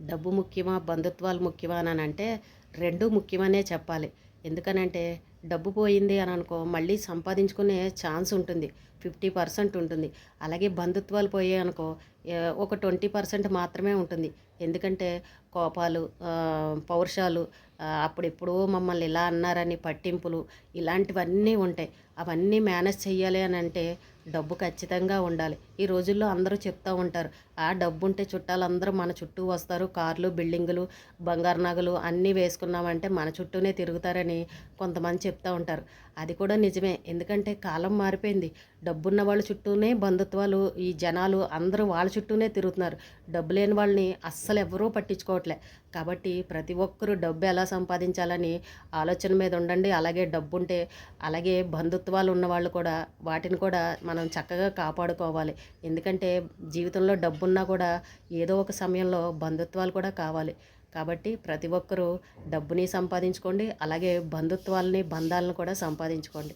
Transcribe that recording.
డబ్బు ముఖ్యమా బంధుత్వాలు ముఖ్యమా అని అంటే రెండు ముఖ్యమనే చెప్పాలి. ఎందుకనంటే డబ్బు పోయింది అని అనుకో మళ్ళీ సంపాదించుకునే ఛాన్స్ ఉంటుంది. ఫిఫ్టీ పర్సెంట్ ఉంటుంది. అలాగే బంధుత్వాలు పోయాయి అనుకో ఒక ట్వంటీ పర్సెంట్ మాత్రమే ఉంటుంది. ఎందుకంటే కోపాలు పౌరుషాలు అప్పుడెప్పుడో మమ్మల్ని ఇలా అన్నారని పట్టింపులు ఇలాంటివన్నీ ఉంటాయి. అవన్నీ మేనేజ్ చేయాలి అని అంటే డబ్బు ఖచ్చితంగా ఉండాలి. ఈ రోజుల్లో అందరూ చెప్తూ ఉంటారు ఆ డబ్బు ఉంటే చుట్టాలందరూ మన చుట్టూ వస్తారు. కార్లు బిల్డింగులు బంగారు నగలు అన్నీ వేసుకున్నామంటే మన చుట్టూనే తిరుగుతారని కొంతమంది చెప్తూ ఉంటారు. అది కూడా నిజమే. ఎందుకంటే కాలం మారిపోయింది. డబ్బున్న వాళ్ళ చుట్టూనే బంధుత్వాలు ఈ జనాలు అందరూ వాళ్ళ చుట్టూనే తిరుగుతున్నారు. డబ్బు లేని వాళ్ళని అస్సలు ఎవరూ పట్టించుకోవట్లే. కాబట్టి ప్రతి ఒక్కరూ డబ్బు ఎలా సంపాదించాలని ఆలోచన మీద ఉండండి. అలాగే డబ్బు ఉంటే అలాగే బంధుత్వాలు ఉన్న వాళ్ళు కూడా వాటిని కూడా మనం చక్కగా కాపాడుకోవాలి. ఎందుకంటే జీవితంలో డబ్బున్నా కూడా ఏదో ఒక సమయంలో బంధుత్వాలు కూడా కావాలి. కాబట్టి ప్రతి ఒక్కరూ డబ్బుని సంపాదించుకోండి అలాగే బంధుత్వాలని బంధాలను కూడా సంపాదించుకోండి.